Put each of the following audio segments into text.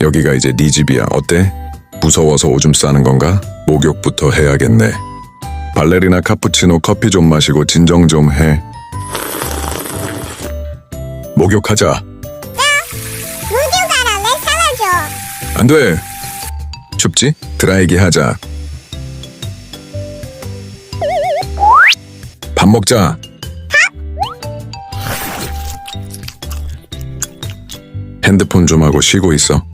여기가 이제 네 집이야. 어때? 무서워서 오줌 싸는 건가? 목욕부터 해야겠네. 발레리나 카푸치노 커피 좀 마시고 진정 좀 해. 목욕하자. 안 돼. 춥지? 드라이기 하자. 밥 먹자. 핸드폰 좀 하고 쉬고 있어.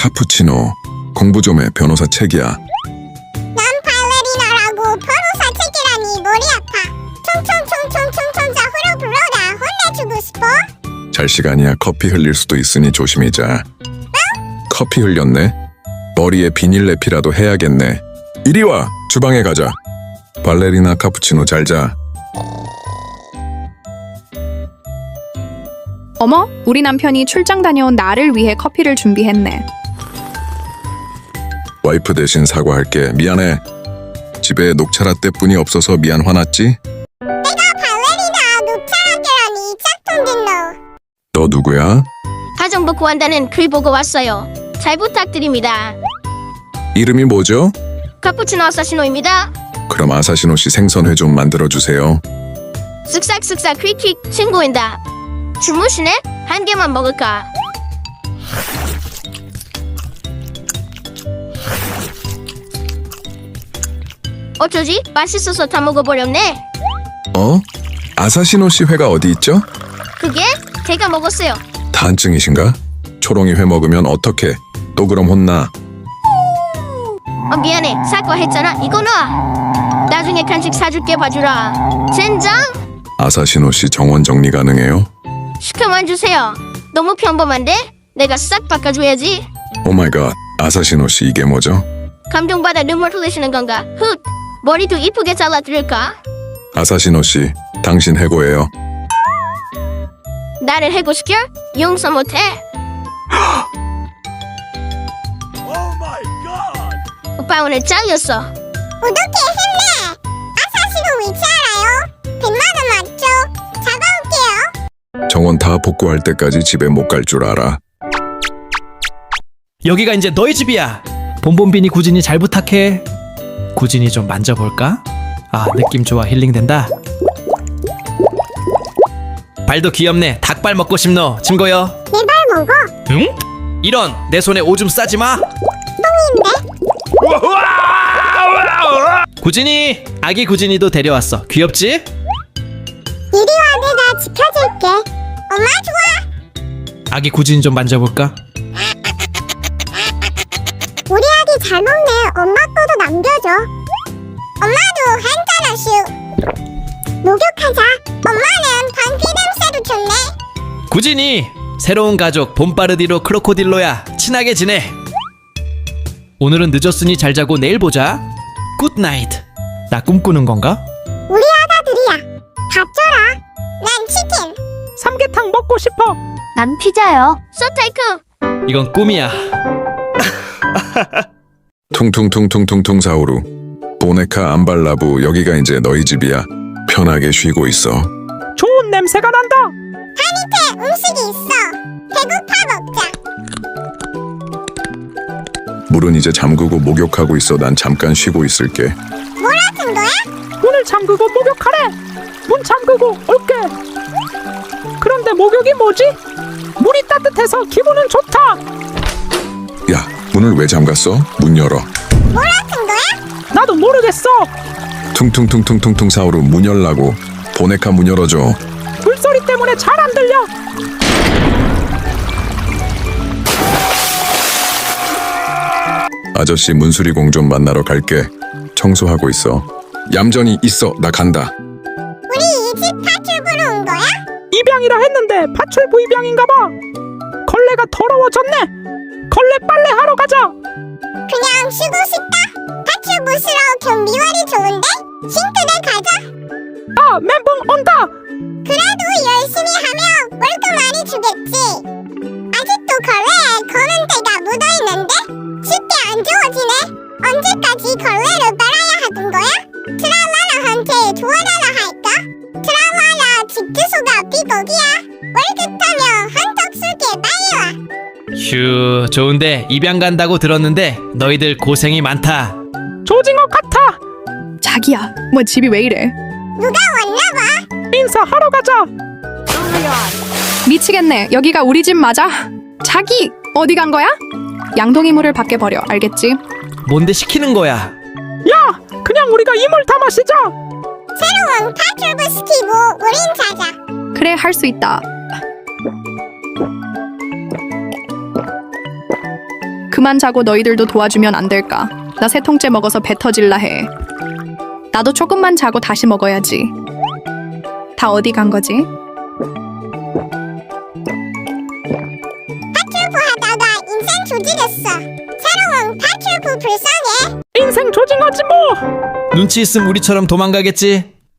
카푸치노. 공부 좀 해. 변호사 책이야. 난 발레리나라고 변호사 책이라니 머리 아파. 총총총총총총자 후려 불러라 혼내주고 싶어? 잘 시간이야. 커피 흘릴 수도 있으니 조심히자. 커피 흘렸네. 머리에 비닐 내피라도 해야겠네. 이리 와. 주방에 가자. 발레리나 카푸치노 잘 자. 어머, 우리 남편이 출장 다녀온 나를 위해 커피를 준비했네. 와이프 대신 사과할게. 미안해. 집에 녹차라떼뿐이 없어서 미안 화났지? 발레리나 녹차라떼라니 짝퉁 딜러. 너 누구야? 가정부 구한다는 글 보고 왔어요. 잘 부탁드립니다. 이름이 뭐죠? 카푸치노 아사시노입니다. 그럼 아사시노 씨 생선회 좀 만들어 주세요. 쓱싹쓱싹 퀵퀵 친구인다. 주무시네? 한 개만 먹을까? 어쩌지? 맛있어서 다 먹어버렸네. 어? 아사시노 씨 회가 어디 있죠? 그게 제가 먹었어요. 다한증이신가? 초롱이 회 먹으면 어떡해? 또 그럼 혼나. 어, 미안해. 사과했잖아. 이거 놔. 나중에 간식 사줄게 봐주라. 젠장? 아사시노 씨 정원 정리 가능해요? 시켜만 주세요. 너무 평범한데? 내가 싹 바꿔줘야지. 오 마이 갓. 아사시노 씨 이게 뭐죠? 감동받아 눈물 흘리시는 건가? 훗! 머리도 이쁘게 잘라드릴까? 아사시노 씨, 당신 해고예요. 나를 해고시켜? 용서 못해? 오빠 오늘 잘렸어. 어떻게 힘내? 아사시노 위치 알아요? 100만 원 맞죠? 잡아올게요. 정원 다 복구할 때까지 집에 못 갈 줄 알아. 여기가 이제 너희 집이야. 본본빈이 구진이 잘 부탁해. 구진이 좀 만져볼까? 아 느낌 좋아 힐링된다. 발도 귀엽네. 닭발 먹고 싶노. 증거요. 내발 먹어. 응? 이런 내 손에 오줌 싸지 마. 구진이 아기 구진이도 데려왔어. 귀엽지? 이리 와 내가 지켜줄게. 엄마 좋아. 아기 구진이 좀 만져볼까? 우리 아기 잘 먹네. 엄마 거도 남겨줘. 엄마도 한잔 하슈. 목욕하자. 엄마는 방귀 냄새도 좋네. 구진이 새로운 가족 봄바르디로 크로코딜로야 친하게 지내 오늘은 늦었으니 잘 자고 내일 보자 굿나잇 나 꿈꾸는 건가? 우리 아가들이야. 밥 줘라. 난 치킨. 삼계탕 먹고 싶어 난 피자요. 소테이크. 이건 꿈이야 퉁퉁퉁퉁퉁퉁 사오루. 보네카 안발라부 여기가 이제 너희 집이야. 편하게 쉬고 있어. 좋은 냄새가 난다 밑에 음식이 있어. 배고파 먹자. 물은 이제 잠그고 목욕하고 있어. 난 잠깐 쉬고 있을게. 뭐라 튼 거야? 문을 잠그고 목욕하래. 문 잠그고 올게. 그런데 목욕이 뭐지? 물이 따뜻해서 기분은 좋다. 야, 문을 왜 잠갔어? 문 열어. 뭐라 튼 거야? 나도 모르겠어. 퉁퉁퉁퉁퉁퉁 사오루 문 열라고. 보네카 문 열어줘. 물소리 때문에 잘 안 들려. 아저씨 문수리공 좀 만나러 갈게. 청소하고 있어. 얌전히 있어. 나 간다. 우리 이 집 파출 보러 온 거야? 입양이라 했는데 파출 부 입양인가 봐. 걸레가 더러워졌네. 걸레 빨래 하러 가자. 그냥 쉬고 싶다. 파출 부스러 경비활이 좋은데? 싱크대 가자. 아 멘붕 온다. 그래도 열심히 하면 월급 많이 주겠지. 아직도 걸레에 검은 때가 묻어 있는데 쉽게 안 지워지네. 언제까지 걸레를 빨아야 하는 거야? 트라마라한테 도와달 휴 좋은데 입양 간다고 들었는데 너희들 고생이 많다 조징어 같아 자기야, 뭐 집이 왜 이래? 누가 왔나봐 인사하러 가자 미치겠네. 여기가 우리 집 맞아? 자기 어디 간 거야? 양동이 물을 밖에 버려. 알겠지? 뭔데 시키는 거야 야 그냥 우리가 이물 다 마시자 새로운 파출부 시키고 우린 자자 그래 할 수 있다. 그만 자고 너희들도 도와주면 안 될까? 나 세 통째 먹어서 배 터질라 해. 나도 조금만 자고 다시 먹어야지. 다 어디 간 거지? 파출부 하다가 인생 조지겠어 새로운 파출부 불쌍해 인생 조징어지 뭐 눈치 있음 우리처럼 도망가겠지